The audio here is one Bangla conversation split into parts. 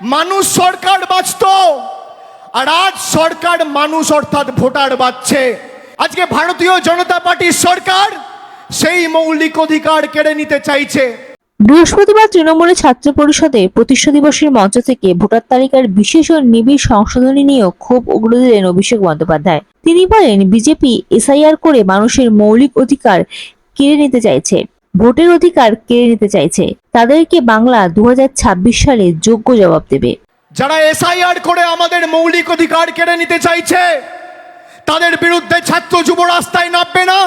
মানুষ সরকার বাঁচত। আর আজ সরকার মানুষ অর্থাৎ ভোটার বাঁচছে। আজকে ভারতীয় জনতা পার্টির সরকার সেই মৌলিক অধিকার কেড়ে নিতে চাইছে। বৃহস্পতিবার তৃণমূলের ছাত্র পরিষদে প্রতিষ্ঠা দিবসের মঞ্চ থেকে ভোটার তালিকার বিশেষ ও নিবিড় সংশোধনী নিয়েও ক্ষোভ উগড়ে দিলেন অভিষেক বন্দ্যোপাধ্যায়। তিনি বলেন, বিজেপি এসআইআর করে মানুষের মৌলিক অধিকার কেড়ে নিতে চাইছে। ভোটের অধিকার কেড়ে নিতে চাইছে। তাদেরকে বাংলা দুহাজার ছাব্বিশ সালে যোগ্য জবাব দেবে। যারা এসআইআর করে আমাদের মৌলিক অধিকার কেড়ে নিতে চাইছে, তাদের বিরুদ্ধে ছাত্র যুব রাস্তায় নামবে না।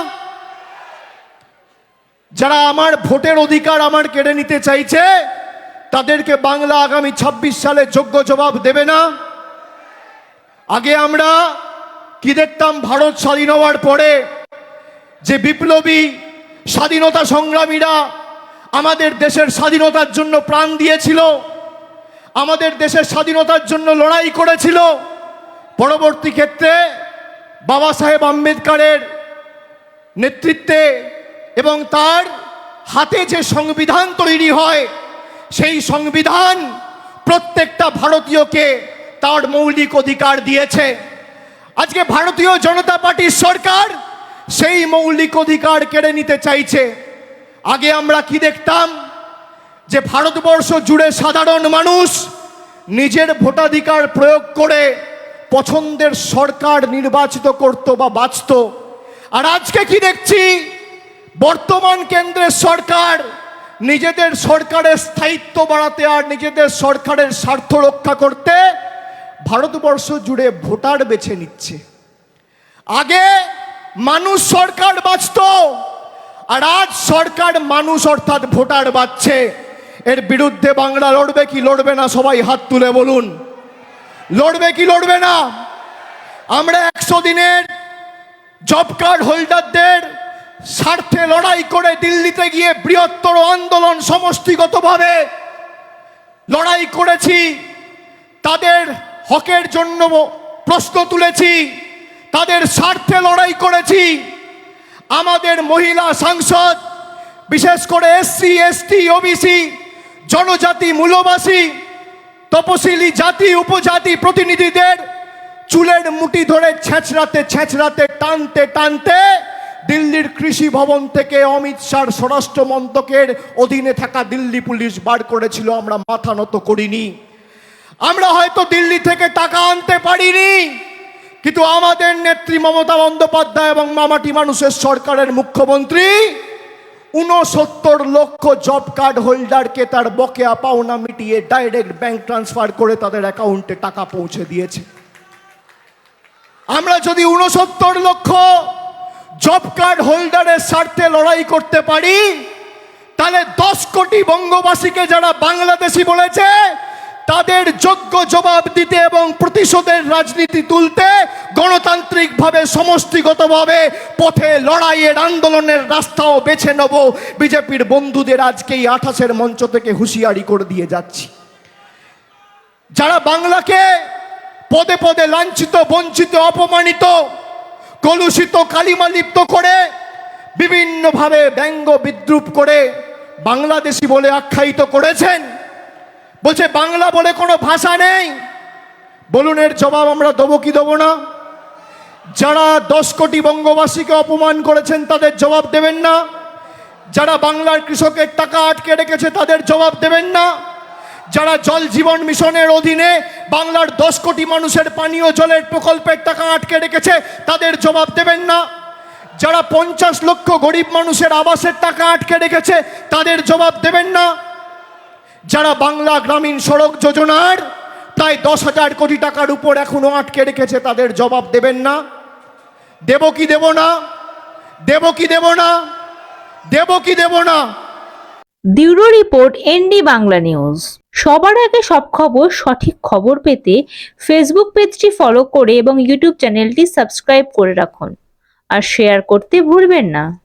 যারা আমার ভোটের অধিকার আমার কেড়ে নিতে চাইছে, তাদেরকে বাংলা আগামী ২৬ সালে যোগ্য জবাব দেবে না। আগে আমরা কি দেখতাম ভারত স্বাধীন হওয়ার পরে, যে বিপ্লবী স্বাধীনতা সংগ্রামীরা আমাদের দেশের স্বাধীনতার জন্য প্রাণ দিয়েছিল, আমাদের দেশের স্বাধীনতার জন্য লড়াই করেছিল। পরবর্তী ক্ষেত্রে বাবা সাহেব আম্বেদকরের নেতৃত্বে এবং তার হাতে যে সংবিধান তৈরি হয়, সেই সংবিধান প্রত্যেকটা ভারতীয়কে তার মৌলিক অধিকার দিয়েছে। আজকে ভারতীয় জনতা পার্টির সরকার সেই মৌলিক অধিকার কেড়ে নিতে চাইছে। আগে আমরা কি দেখতাম? যে ভারতবর্ষ জুড়ে সাধারণ মানুষ নিজের ভোটাধিকার প্রয়োগ করে পছন্দের সরকার নির্বাচিত করত বা বাঁচত। আর আজকে কি দেখছি? বর্তমান কেন্দ্রের সরকার নিজেদের সরকারের স্থায়িত্ব বাড়াতে আর নিজেদের সরকারের স্বার্থ রক্ষা করতে ভারতবর্ষ জুড়ে ভোটার বেছে নিচ্ছে। আগে মানুষ সরকার বাঁচত। আর আজ সরকার মানুষ অর্থাৎ ভোটার বাঁচছে। এর বিরুদ্ধে বাংলা লড়বে কি লড়বে না সবাই হাত তুলে বলুন। লড়বে কি লড়বে না? আমরা একশো দিনের জব কার্ড হোল্ডারদের স্বার্থে লড়াই করে দিল্লিতে গিয়ে বৃহত্তর আন্দোলন সমষ্টিগতভাবে লড়াই করেছি। তাদের হকের জন্য প্রশ্ন তুলেছি। তাদের স্বার্থে লড়াই করেছি। আমাদের মহিলা সাংসদ, বিশেষ করে এসসি, এসটি, ওবিসি, জনজাতি মূলবাসী, তপশিলি জাতি, উপজাতি প্রতিনিধিদের চুলের মুটি ধরে ছেঁচড়াতে ছেঁচড়াতে, টানতে টানতে দিল্লির কৃষি ভবন থেকে অমিত শাহ স্বরাষ্ট্র মন্ত্রকের অধীনে থাকা দিল্লি পুলিশ বার করেছিল, আমরা মাথা নত করিনি। আমরা হয়তো দিল্লি থেকে টাকা আনতে পারিনি। কিন্তু আমাদের নেত্রী মমতা বন্দ্যোপাধ্যায় এবং মামাটি মানুষের সরকারের মুখ্যমন্ত্রী, উনসত্তর লক্ষ জব কার্ড হোল্ডারকে তার বকেয়া পাওনা মিটিয়ে ডাইরেক্ট ব্যাংক ট্রান্সফার করে তাদের অ্যাকাউন্টে টাকা পৌঁছে দিয়েছে। আমরা যদি উনসত্তর লক্ষ জব কার্ড হোল্ডারের স্বার্থে লড়াই করতে পারি, তাহলে দশ কোটি বঙ্গবাসীকে যারা বাংলাদেশি বলেছে তাদের যোগ্য জবাব দিতে এবং প্রতিশোধের রাজনীতি তুলতে গণতান্ত্রিকভাবে, সমষ্টিগতভাবে পথে লড়াইয়ের আন্দোলনের রাস্তাও বেছে নেব। বিজেপির বন্ধুদের আজকে এই আঠাশের মঞ্চ থেকে হুঁশিয়ারি করে দিয়ে যাচ্ছি। যারা বাংলাকে পদে পদে লাঞ্ছিত, বঞ্চিত, অপমানিত, কলুষিত কালিমালিপ্ত করে বিভিন্নভাবে ব্যঙ্গ বিদ্রুপ করে বাংলাদেশি বলে আখ্যায়িত করেছেন বলছে, বাংলা বলে কোনো ভাষা নেই। বলুন, এর জবাব আমরা দেবো কি দেবো না? যারা দশ কোটি বঙ্গবাসীকে অপমান করেছেন, তাদের জবাব দেবেন না। যারা বাংলার কৃষকের টাকা আটকে রেখেছে, তাদের জবাব দেবেন না। যারা জল জীবন মিশনের অধীনে বাংলার দশ কোটি মানুষের পানীয় জলের প্রকল্পের টাকা আটকে রেখেছে, তাদের জবাব দেবেন না। যারা পঞ্চাশ লক্ষ গরিব মানুষের আবাসের টাকা আটকে রেখেছে, তাদের জবাব দেবেন না। যারা বাংলা গ্রামীণ সড়ক যোজনার প্রায় দশ হাজার কোটি টাকার উপর এখনও আটকে রেখেছে, তাদের জবাব দেবেন না। দেব কি দেব না? দেব কি দেব না? দেব কি দেব না? Bureau report, ND Bangla news. সবার আগে সব খবর, সঠিক খবর পেতে ফেসবুক পেজটি ফলো করে এবং ইউটিউব চ্যানেলটি সাবস্ক্রাইব করে রাখুন। আর শেয়ার করতে ভুলবেন না।